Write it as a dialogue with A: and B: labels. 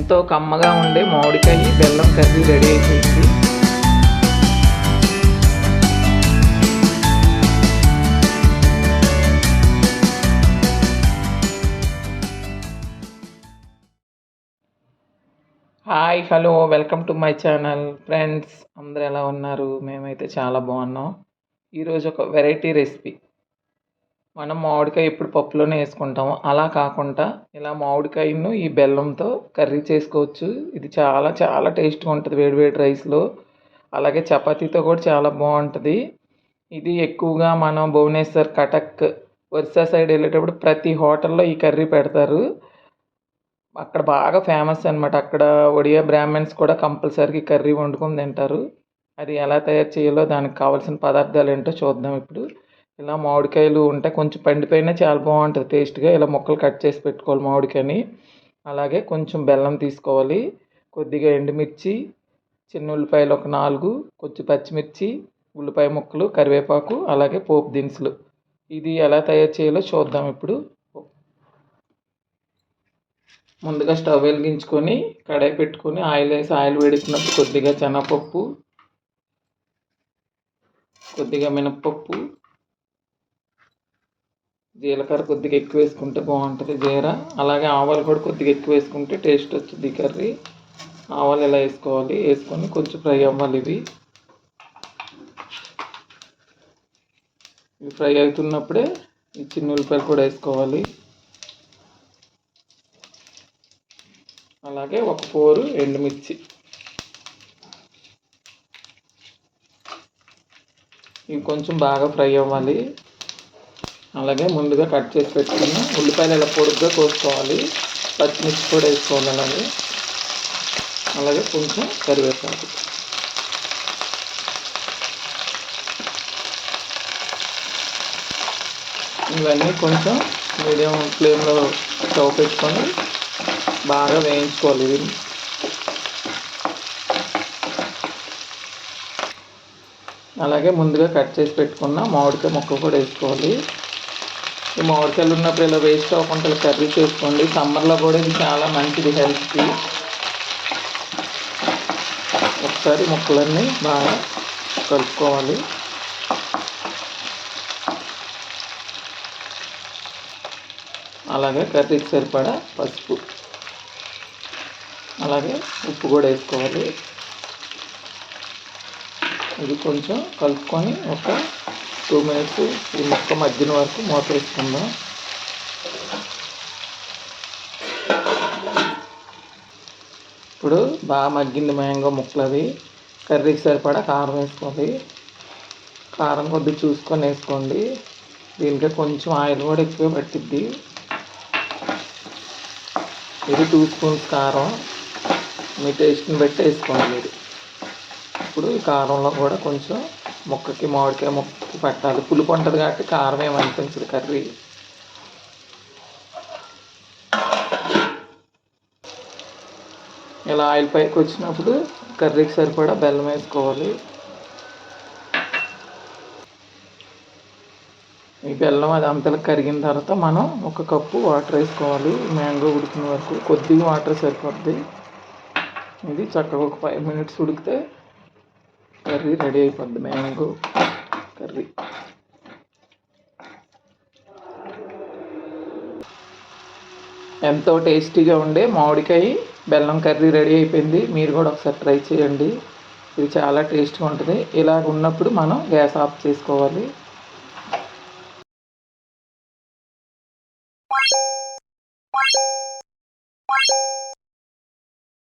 A: ఎంతో కమ్మగా ఉండే మామిడికాయ బెల్లం కర్రీ రెడీ అయిపోయింది. Hi hello welcome to my channel. Friends అందరు ఎలా ఉన్నారు? మేమైతే చాలా బాగున్నాం. ఈరోజు ఒక వెరైటీ రెసిపీ. మనం మామిడికాయ ఎప్పుడు పప్పులోనే వేసుకుంటాము. అలా కాకుండా ఇలా మామిడికాయను ఈ బెల్లంతో కర్రీ చేసుకోవచ్చు. ఇది చాలా చాలా టేస్ట్గా ఉంటుంది వేడివేడి రైస్లో. అలాగే చపాతీతో కూడా చాలా బాగుంటుంది. ఇది ఎక్కువగా మనం భువనేశ్వర్ కటక్ ఒరిస్సా సైడ్ వెళ్ళేటప్పుడు ప్రతి హోటల్లో ఈ కర్రీ పెడతారు. అక్కడ బాగా ఫేమస్ అనమాట అక్కడ ఒడియా బ్రాహ్మణ్స్ కూడా కంపల్సరీ కర్రీ వండుకొని తింటారు. అది ఎలా తయారు చేయాలో దానికి కావాల్సిన పదార్థాలు ఏంటో చూద్దాం ఇప్పుడు. ఇలా మామిడికాయలు ఉంటే కొంచెం పండిపోయినా చాలా బాగుంటుంది. టేస్ట్గా ఇలా ముక్కలు కట్ చేసి పెట్టుకోవాలి మామిడికాయని. అలాగే కొంచెం బెల్లం తీసుకోవాలి. కొద్దిగా ఎండుమిర్చి చిన్న ఉల్లిపాయలు ఒక నాలుగు కొంచెం పచ్చిమిర్చి ఉల్లిపాయ ముక్కలు కరివేపాకు అలాగే పోపు దినుసులు. ఇది ఎలా తయారు చేయాలో చూద్దాం ఇప్పుడు. ముందుగా స్టవ్ వెలిగించుకొని కడాయి పెట్టుకొని ఆయిల్ వేసి ఆయిల్ వేడుకున్నప్పుడు కొద్దిగా శనగపప్పు కొద్దిగా మినప్పప్పు జీలకర్ర కొద్దిగా ఎక్కువ వేసుకుంటే బాగుంటుంది జీర. అలాగే ఆవాలు కూడా కొద్దిగా ఎక్కువ వేసుకుంటే టేస్ట్ వచ్చింది కర్రీ. ఆవాలు ఇలా వేసుకోవాలి? వేసుకొని కొంచెం ఫ్రై అవ్వాలి ఇవి. ఇవి ఫ్రై అవుతున్నప్పుడే ఈ చిన్న ఉల్లిపాయలు కూడా వేసుకోవాలి. అలాగే ఒక ఫోరు ఎండుమిర్చి. ఇవి కొంచెం బాగా ఫ్రై అవ్వాలి. అలాగే ముందుగా కట్ చేసి పెట్టుకున్న ఉల్లిపాయలు ఇలా పొడుగ్గా కోసుకోవాలి. పచ్చిమిర్చి కూడా వేసుకోవాలి అలాగే అలాగే కొంచెం కరివేపాకు. ఇవన్నీ కొంచెం మీడియం ఫ్లేమ్లో స్టవ్ పెట్టుకొని బాగా వేయించుకోవాలి. ఇది అలాగే ముందుగా కట్ చేసి పెట్టుకున్న మామిడికాయ ముక్క కూడా వేసుకోవాలి. మామిడికాయలు ఉన్నప్పుడు ఇలా వేస్ట్ అవ్వకుండా కర్రీ చేసుకోండి. సమ్మర్లో కూడా ఇది చాలా మంచిది హెల్త్కి ఒకసారి ముక్కలన్నీ బాగా కలుపుకోవాలి. అలాగే కర్రీకి సరిపడా పసుపు. అలాగే ఉప్పు కూడా వేసుకోవాలి. ఇది కొంచెం కలుపుకొని ఒక టూ మినిట్స్ ఈ ముక్క మధ్యన వరకు మూత వేసుకుందాం ఇప్పుడు బాగా మగ్గింది మ్యాంగో ముక్కలు అవి. కర్రీకి సరిపడా కారం వేసుకోండి. కారం కొద్దిగా చూసుకొని వేసుకోండి. దీనికి కొంచెం ఆయిల్ కూడా ఎక్కువ పట్టిద్ది. ఇది టూ స్పూన్స్ కారం. మీ టేస్ట్ని బట్టి వేసుకోండి మీరు. ఇప్పుడు ఈ కారంలో కూడా కొంచెం ముక్కకి మామిడికాయ ముక్కకి పెట్టాలి. పులుపు ఉంటుంది కాబట్టి కారం ఏమనిపించదు కర్రీ. ఇలా ఆయిల్ పైకి వచ్చినప్పుడు కర్రీకి సరిపడా బెల్లం వేసుకోవాలి. ఈ బెల్లం అది అంతలకు కరిగిన తర్వాత మనం ఒక కప్పు వాటర్ వేసుకోవాలి. మ్యాంగో ఉడికిన వరకు కొద్దిగా వాటర్ సరిపోద్ది ఇది చక్కగా ఒక ఫైవ్ మినిట్స్ ఉడికితే కర్రీ రెడీ అయిపోద్ది మ్యాంగో కర్రీ. ఎంతో టేస్టీగా ఉండే మామిడికాయ బెల్లం కర్రీ రెడీ అయిపోయింది. మీరు కూడా ఒకసారి ట్రై చేయండి. ఇది చాలా టేస్ట్గా ఉంటుంది. ఇలాగ ఉన్నప్పుడు మనం గ్యాస్ ఆఫ్ చేసుకోవాలి.